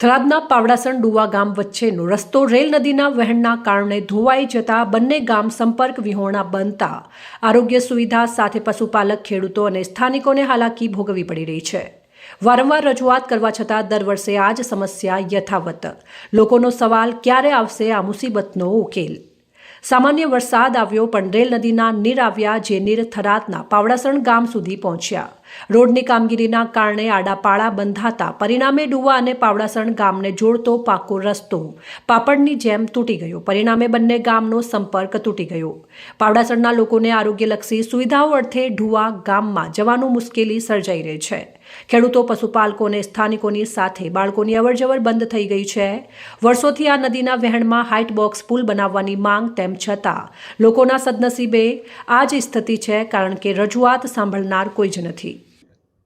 થરાદના પાવડાસણ ડુવા ગામ વચ્ચેનો રસ્તો રેલ નદીના વહેણના કારણે ધોવાઈ જતા બંને ગામ સંપર્ક વિહોણા બનતા આરોગ્ય સુવિધા સાથે પશુપાલક, ખેડૂતો અને સ્થાનિકોને હાલાકી ભોગવવી પડી રહી છે. વારંવાર રજૂઆત કરવા છતાં દર વર્ષે આ જ સમસ્યા યથાવત. લોકોનો સવાલ, ક્યારે આવશે આ મુસીબતનો ઉકેલ? સામાન્ય વરસાદ આવ્યો પણ રેલ નદીના નીર આવ્યા, જે નીર થરાદના પાવડાસણ ગામ સુધી પહોંચ્યા. રોડની કામગીરીના કારણે આડાપાળા બંધાતા પરિણામે ડુવા અને પાવડાસણ ગામને જોડતો પાકો રસ્તો પાપડની જેમ તૂટી ગયો. પરિણામે બંને ગામનો સંપર્ક તૂટી ગયો. પાવડાસણના લોકોને આરોગ્યલક્ષી સુવિધાઓ અર્થે ઢુવા ગામમાં જવાનું મુશ્કેલી સર્જાઈ રહી છે. ખેડૂતો, પશુપાલકો અને સ્થાનિકોની સાથે બાળકોની અવરજવર બંધ થઈ ગઈ છે. વર્ષોથી આ નદીના વહેણમાં હાઇટ બોક્સ પુલ બનાવવાની માંગ તેમ છતાં લોકોના સદનસીબે આ જ સ્થિતિ છે કારણ કે રજૂઆત સાંભળનાર કોઈ જ નથી.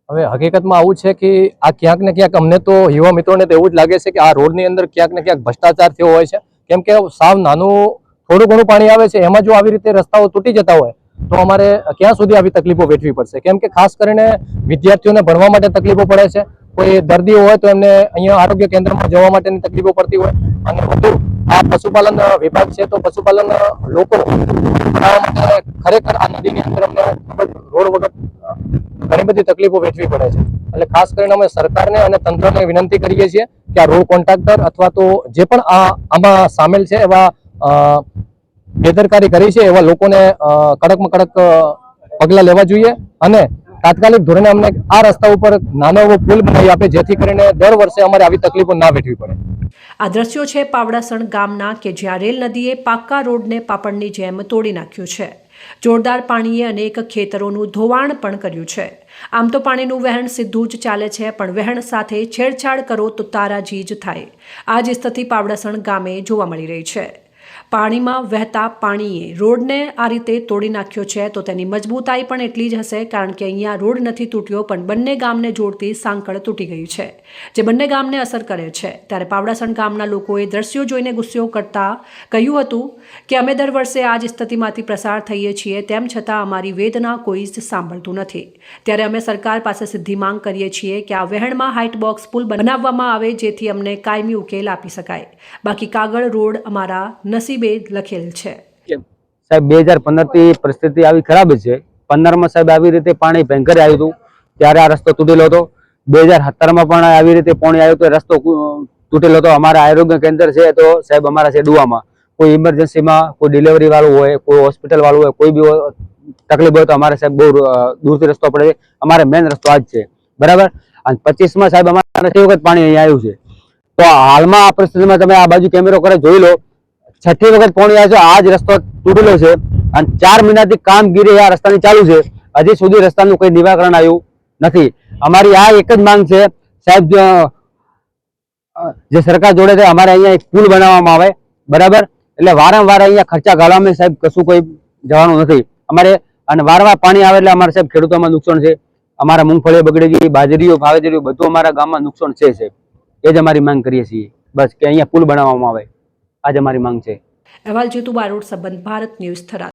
હવે હકીકતમાં આવું છે કે આ ક્યાંક ને ક્યાંક અમને તો યુવા મિત્રોને તો એવું જ લાગે છે કે આ રોડની અંદર ક્યાંક ને ક્યાંક ભ્રષ્ટાચાર થયો હોય છે. કેમ કે સાવ નાનું થોડું ઘણું પાણી આવે છે, એમાં જો આવી રીતે રસ્તાઓ તૂટી જતા હોય તો અમારે ક્યાં સુધી આવી તકલીફો વેઠવી પડશે? કેમ કે ખાસ કરીને વિદ્યાર્થીઓને ભણવા માટે તકલીફો પડે છે. કોઈ દર્દીઓ હોય તો એમને અહીંયા આરોગ્ય કેન્દ્રમાં જવા માટેની તકલીફો પડતી હોય. અને વધુ, આ પશુપાલન વિભાગ છે તો પશુપાલન લોકો ખરેખર આ નદીની અંદર અમને રોડ વગર ઘણી બધી તકલીફો વેઠવી પડે છે. એટલે ખાસ કરીને અમે સરકારને અને તંત્રને વિનંતી કરીએ છીએ કે આ રોડ કોન્ટ્રાક્ટર અથવા તો જે પણ આ આમાં સામેલ છે એવા બેદરકારી કરી છે એવા લોકોને કડકમાં કડક પગલાં લેવા જોઈએ અને તાત્કાલિક ધોરણે અમને આ રસ્તા ઉપર નાનો એવો પુલ બનાવી આપે, જેથી કરીને દર વર્ષે અમારે આવી તકલીફો ના વેઠવી પડે. આ દ્રશ્યો છે પાવડાસણ ગામના કે જ્યાં રેલ નદીએ પાક્કા રોડને પાપડની જેમ તોડી નાખ્યું છે. જોરદાર પાણીએ અનેક ખેતરોનું ધોવાણ પણ કર્યું છે. આમ તો પાણીનું વહેણ સીધું જ ચાલે છે, પણ વહેણ સાથે છેડછાડ કરો તો તારાજી જ થાય. આ જ સ્થિતિ પાવડાસણ ગામે જોવા મળી રહી છે. પાણીમાં વહેતા પાણીએ રોડને આ રીતે તોડી નાખ્યો છે, તો તેની મજબૂતાઈ પણ એટલી જ હશે, કારણ કે અહીંયા રોડ નથી તૂટ્યો, પણ બંને ગામને જોડતી સાંકળ તૂટી ગઈ છે. જે બંને ગામને અસર કરે છે. ત્યારે પાવડાસણ ગામના લોકોએ દ્રશ્યો જોઈને ગુસ્સો કરતા કહ્યું હતું કે, અમે દર વર્ષે આ જ સ્થિતિમાંથી પ્રસાર થઈએ છીએ, તેમ છતાં અમારી વેદના કોઈ જ સાંભળતું નથી. ત્યારે અમે સરકાર પાસે સીધી માંગ કરીએ છીએ કે, આ વહેણમાં હાઇટ બોક્સ પુલ બનાવવામાં આવે, જેથી અમને કાયમી ઉકેલ આપી શકાય. બાકી કાગળ, રોડ અમારા નસીબે લખેલ છે. સાહેબ, બે હજાર પંદરથી પરિસ્થિતિ આવી ખરાબ છે. પંદરમાં સાહેબ આવી રીતે પાણી ભયંકર આવ્યું હતું, ત્યારે આ રસ્તો તૂટેલો હતો. બે હજાર સત્તરમાં પણ આવી રીતે પાણી આવ્યું તો રસ્તો તૂટેલો હતો. અમારા આરોગ્ય કેન્દ્ર છે તો સાહેબ, અમારા છે ડુવામાં કોઈ ઇમરજન્સીમાં કોઈ ડિલિવરી વાળું હોય, કોઈ હોસ્પિટલ વાળું હોય, કોઈ બી તકલીફ હોય તો અમારે સાહેબ બહુ દૂરથી રસ્તો પડે છે. અમારે મેન રસ્તો આ જ છે. બરાબર? અને પચીસમાં સાહેબ અમારે વખત પાણી અહીંયા આવ્યું છે. તો હાલમાં આ પરિસ્થિતિમાં તમે આ બાજુ કેમેરો કરે જોઈ લો. છઠ્ઠી વખત કોણ આવે છે? આ જ રસ્તો તૂટેલો છે. અને ચાર મહિનાથી કામગીરી આ રસ્તાની ચાલુ છે. હજી સુધી રસ્તાનું કોઈ નિરાકરણ આવ્યું નથી. અમારી આ એક જ માંગ છે. સાહેબ, જે સરકાર જોડે છે, અમારે અહીંયા એક પુલ બનાવવામાં આવે. બરાબર? એટલે વારંવાર અહીંયા ખર્ચા ગાળવામાં સાહેબ કશું કોઈ જવાનું નથી. અમારે, અને વારંવાર પાણી આવે એટલે અમારે સાહેબ ખેડૂતોમાં નુકસાન છે. અમારા મૂંગફળી બગડી ગઈ બાજરીઓ ભાવેજરીઓ બધું અમારા ગામમાં નુકસાન છે, સાહેબ. એ જ અમારી માંગ કરીએ છીએ. બસ કે અહીંયા પુલ બનાવવામાં આવે. આ જ અમારી માંગ છે. અહેવાલ જીતુ બારોડ સંબંધ ભારત ન્યૂઝ થરાદ.